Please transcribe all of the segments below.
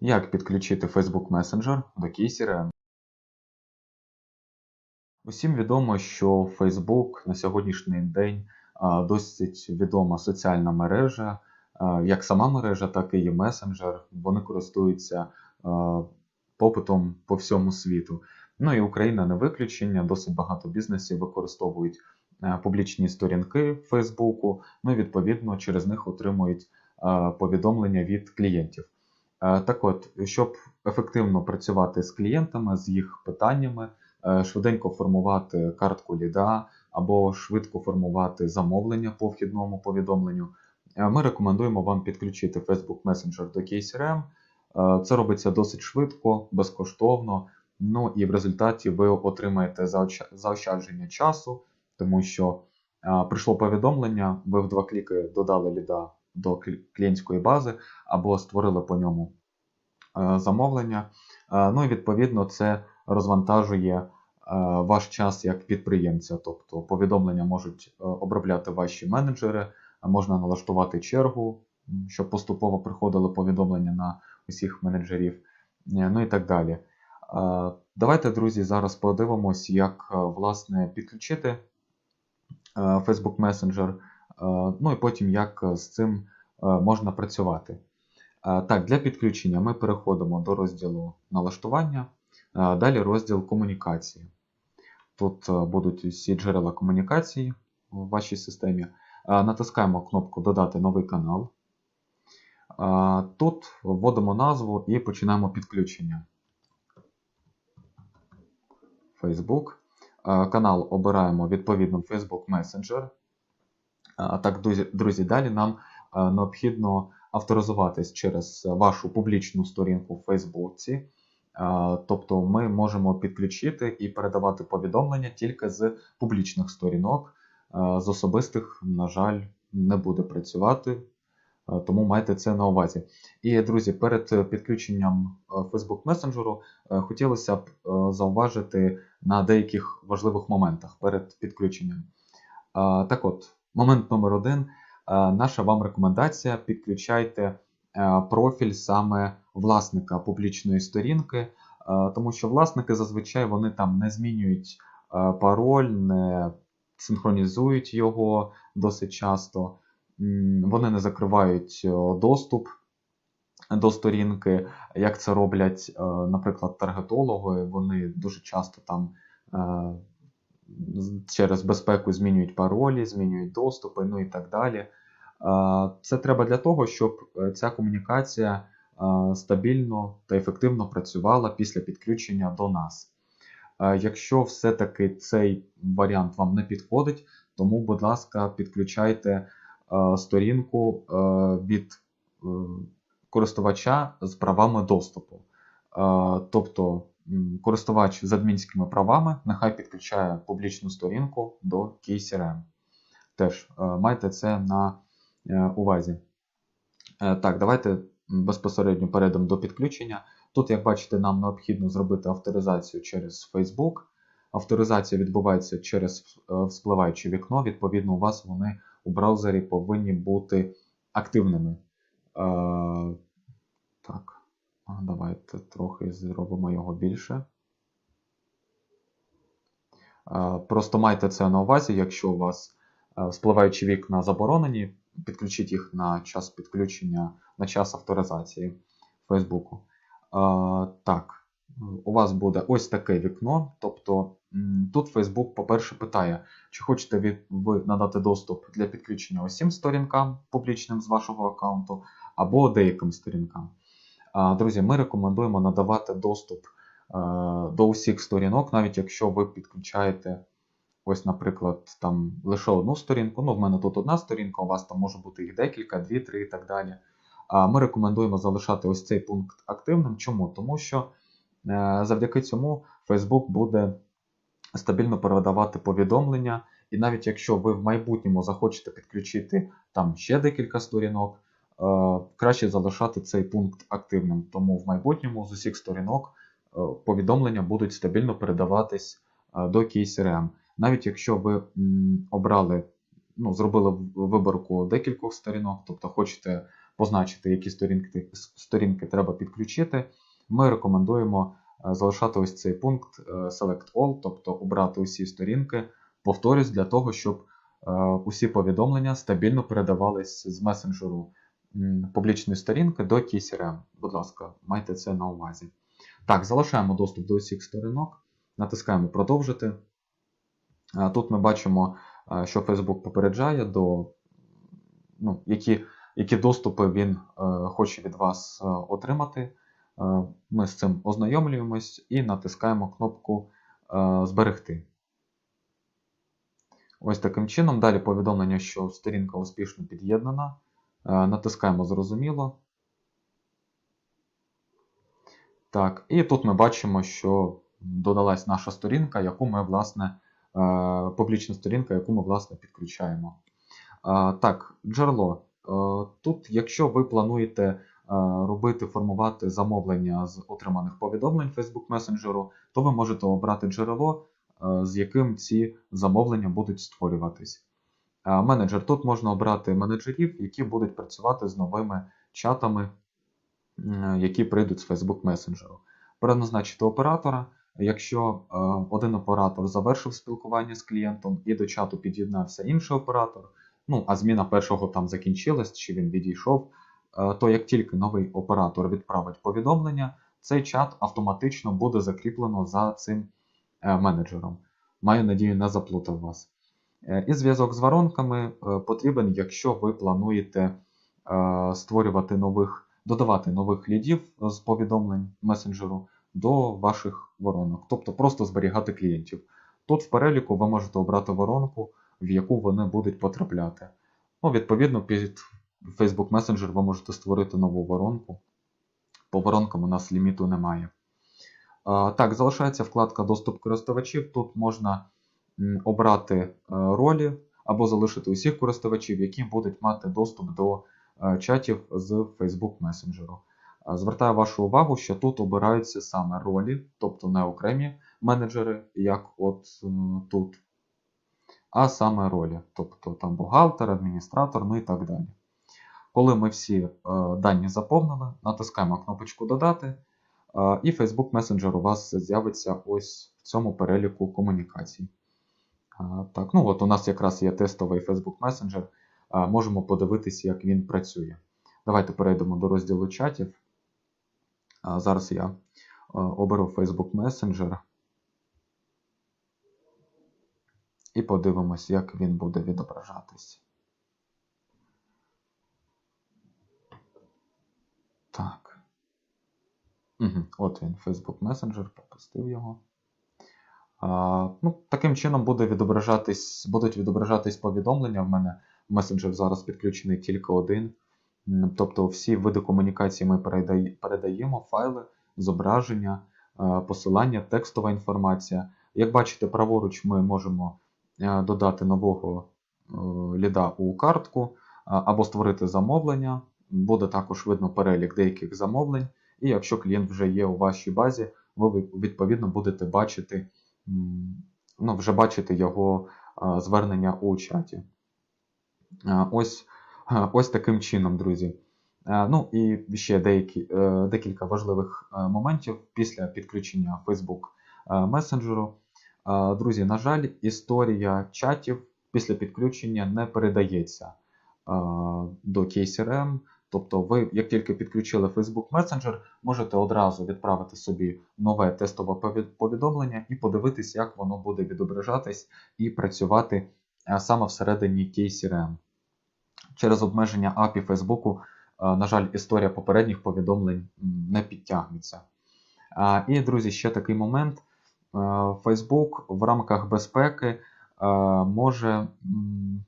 Як підключити Facebook Messenger до KeyCRM? Усім відомо, що Facebook на сьогоднішній день досить відома соціальна мережа, як сама мережа, так і її месенджер. Вони користуються попитом по всьому світу. Ну і Україна не виключення. Досить багато бізнесів використовують публічні сторінки Фейсбуку, ну і відповідно через них отримують повідомлення від клієнтів. Е, Так от, щоб ефективно працювати з клієнтами, з їх питаннями, е, швиденько формувати картку ліда або швидко формувати замовлення по вхідному повідомленню, е, ми рекомендуємо вам підключити Facebook Messenger до KCRM. Це робиться досить швидко, безкоштовно. Ну і в результаті ви отримаєте заощадження часу, тому що прийшло повідомлення, ви в два кліки додали ліда до клієнтської бази або створили по ньому е, замовлення. Е, Ну і відповідно це розвантажує е, ваш час як підприємця. Тобто повідомлення можуть обробляти ваші менеджери, можна налаштувати чергу, щоб поступово приходили повідомлення на усіх менеджерів, ну і так далі. Давайте, друзі, зараз подивимось, як власне підключити Facebook Messenger, ну і потім як е, з цим е, можна працювати. Е, Так, для підключення ми переходимо до розділу налаштування, е, далі розділ комунікації. Тут е, будуть усі джерела комунікації в вашій системі. Е, Натискаємо кнопку Додати новий канал. Е, Тут вводимо назву і починаємо підключення. Facebook. Е, Канал обираємо відповідно Facebook Messenger. А так, друзі, далі нам е, необхідно авторизуватись через вашу публічну сторінку в Фейсбуці. Е, Тобто ми можемо підключити і передавати повідомлення тільки з публічних сторінок. Е, З особистих, на жаль, не буде працювати, тому майте це на увазі. І, друзі, перед підключенням Facebook Messenger хотілося б зауважити на деяких важливих моментах перед підключенням. Так от, момент номер один. Е, Наша вам рекомендація: підключайте е, профіль саме власника публічної сторінки, е, тому що власники зазвичай вони там не змінюють пароль, не синхронізують його досить часто, вони не закривають доступ до сторінки, як це роблять, наприклад, таргетологи. Вони дуже часто там через безпеку змінюють паролі, змінюють доступи, ну і так далі. Це треба для того, щоб е, ця комунікація стабільно та ефективно працювала після підключення до нас. Якщо все-таки цей варіант вам не підходить, тому, будь ласка, підключайте сторінку від е, користувача з правами доступу. Тобто користувач з адмінськими правами нехай підключає публічну сторінку до KCRM. Теж е, майте це на е, увазі. Е, Так, давайте безпосередньо перейдемо до підключення. Тут, як бачите, нам необхідно зробити авторизацію через Facebook. Авторизація відбувається через вспливаюче вікно. Відповідно, у вас вони у браузері повинні бути активними. Так, давайте трохи зробимо його більше. Е, Просто майте це на увазі, якщо у вас е, вспливаючі вікна заборонені, підключіть їх на час підключення, на час авторизації Фейсбуку. Е, Так, у вас буде ось таке вікно. Тобто тут Facebook, по-перше, питає, чи хочете ви надати доступ для підключення усім сторінкам публічним з вашого аккаунту, або деяким сторінкам. Друзі, ми рекомендуємо надавати доступ е, до усіх сторінок, навіть якщо ви підключаєте, ось, наприклад, там лише одну сторінку. Ну, в мене тут одна сторінка, у вас там може бути їх декілька, дві, три і так далі. Ми рекомендуємо залишати ось цей пункт активним. Чому? Тому що е, завдяки цьому Facebook буде стабільно передавати повідомлення. І навіть якщо ви в майбутньому захочете підключити там ще декілька сторінок, краще залишати цей пункт активним. Тому в майбутньому з усіх сторінок е, повідомлення будуть стабільно передаватись е, до KCRM. Навіть якщо ви обрали, ну, зробили виборку декількох сторінок, тобто хочете позначити, які сторінки, сторінки треба підключити, ми рекомендуємо е, залишати ось цей пункт е, Select All, тобто обрати усі сторінки, повторюсь, для того, щоб е, усі повідомлення стабільно передавались з месенджеру публічної сторінки до KCRM. Будь ласка, майте це на увазі. Так, залишаємо доступ до усіх сторінок, натискаємо продовжити. Тут ми бачимо, що Facebook попереджає, до, ну, які, які доступи він е, хоче від вас е, отримати. Е, Ми з цим ознайомлюємось і натискаємо кнопку Зберегти. Ось таким чином. Далі повідомлення, що сторінка успішно під'єднана. Е, Натискаємо Зрозуміло. Так, і тут ми бачимо, що додалась наша сторінка, яку ми, власне, е, публічна сторінка, яку ми, власне, підключаємо. Е, Так, джерело. Тут, якщо ви плануєте робити, формувати замовлення з отриманих повідомлень Facebook Messenger, то ви можете обрати джерело, з яким ці замовлення будуть створюватись. Менеджер. Тут можна обрати менеджерів, які будуть працювати з новими чатами, які прийдуть з Facebook Messenger. Переназначити оператора. Якщо е, один оператор завершив спілкування з клієнтом і до чату під'єднався інший оператор, ну а зміна першого там закінчилась, чи він відійшов, е, то як тільки новий оператор відправить повідомлення, цей чат автоматично буде закріплено за цим е, менеджером. Маю надію, не заплутав вас. Е, І зв'язок з воронками е, потрібен, якщо ви плануєте е, створювати нових, додавати нових лідів з повідомлень месенджеру до ваших воронок, тобто просто зберігати клієнтів. Тут в переліку ви можете обрати воронку, в яку вони будуть потрапляти. Ну, відповідно, під Facebook Messenger ви можете створити нову воронку. По воронкам у нас ліміту немає. Так, залишається вкладка Доступ користувачів. Тут можна обрати е, ролі або залишити усіх користувачів, які будуть мати доступ до е, чатів з Facebook Messenger. Е, Звертаю вашу увагу, що тут обираються саме ролі, тобто не окремі менеджери, як от тут, а саме ролі, тобто там бухгалтер, адміністратор, ну і так далі. Коли ми всі дані заповнили, натискаємо кнопочку Додати, і Facebook Messenger у вас з'явиться ось в цьому переліку комунікацій. Так, ну от у нас якраз є тестовий Facebook Messenger. Можемо подивитися, як він працює. Давайте перейдемо до розділу чатів. Зараз я оберу Facebook Messenger і подивимось, як він буде відображатись. Так. Угу. От він, Facebook Messenger, пропустив його. Ну, таким чином буде відображатись, будуть відображатись повідомлення. В мене месенджер зараз підключений тільки один. Тобто всі види комунікації ми передаємо, файли, зображення, е, посилання, текстова інформація. Як бачите, праворуч ми можемо е, додати нового е, ліда у картку або створити замовлення. Буде також видно перелік деяких замовлень. І якщо клієнт вже є у вашій базі, ви відповідно будете бачити, ну, вже бачити його е, звернення у чаті. Е, Ось Е, Ось таким чином, друзі. Ну і ще деякі, декілька важливих моментів після підключення Facebook месенджеру. Друзі, на жаль, історія чатів після підключення не передається до KCRM. Тобто, ви, як тільки підключили Facebook Messenger, можете одразу відправити собі нове тестове повідомлення і подивитись, як воно буде відображатись і працювати е, саме всередині KCRM через обмеження API Facebook, е, на жаль, історія попередніх повідомлень не підтягнеться. І, друзі, ще такий момент. Е, Facebook в рамках безпеки е, може,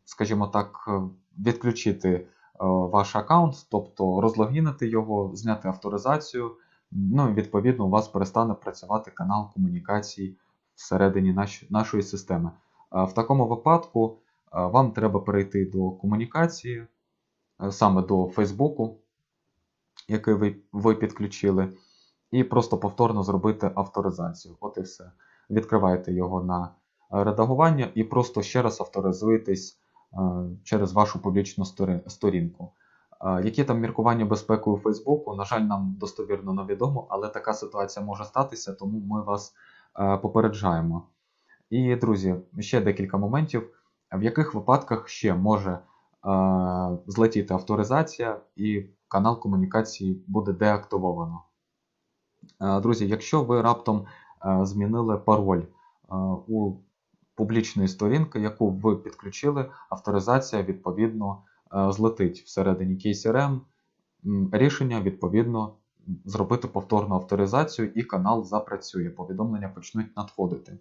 скажімо так, е, відключити е, ваш аккаунт, тобто розлогінити його, зняти авторизацію. Ну і відповідно у вас перестане працювати канал комунікацій всередині наш- нашої системи. Е, В такому випадку е, вам треба перейти до комунікації, е, саме до Фейсбуку, який ви, ви підключили, і просто повторно зробити авторизацію. От і все. Відкриваєте його на е, редагування і просто ще раз авторизуєтесь е, через вашу публічну сторінку. Е, Які там міркування безпеки у Фейсбуку? На жаль, нам достовірно невідомо, але така ситуація може статися, тому ми вас е, попереджаємо. І, друзі, ще декілька моментів, в яких випадках ще може е, злетіти авторизація і канал комунікації буде деактивовано. Е, Друзі, якщо ви раптом е, змінили пароль е, у публічної сторінки, яку ви підключили, авторизація відповідно е, злетить всередині KCRM. Рішення відповідно зробити повторну авторизацію і канал запрацює. Повідомлення почнуть надходити.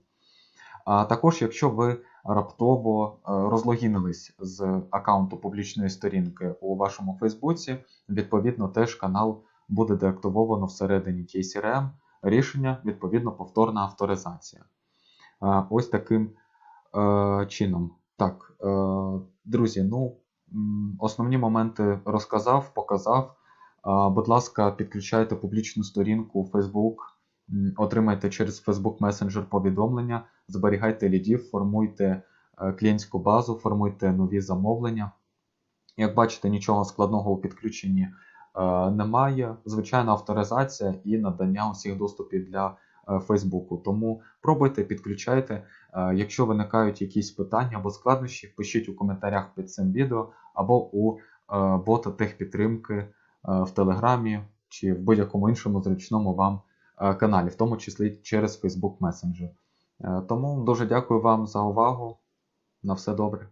А також, якщо ви раптово е, розлогінились з аккаунту публічної сторінки у вашому Фейсбуці, відповідно теж канал буде деактивовано всередині KCRM. Рішення, відповідно, повторна авторизація. Е, Ось таким е, чином. Так, е, друзі, ну, основні моменти розказав, показав. Е, Будь ласка, підключайте публічну сторінку у Facebook, отримайте через Facebook Messenger повідомлення, зберігайте лідів, формуйте е, клієнтську базу, формуйте нові замовлення. Як бачите, нічого складного у підключенні е, немає. Звичайна авторизація і надання усіх доступів для Фейсбуку. Тому пробуйте, підключайте. Е, Якщо виникають якісь питання або складнощі, пишіть у коментарях під цим відео або у е, бота техпідтримки е, в Телеграмі чи в будь-якому іншому зручному вам е, каналі, в тому числі через Facebook Messenger. Е, Тому дуже дякую вам за увагу. На все добре.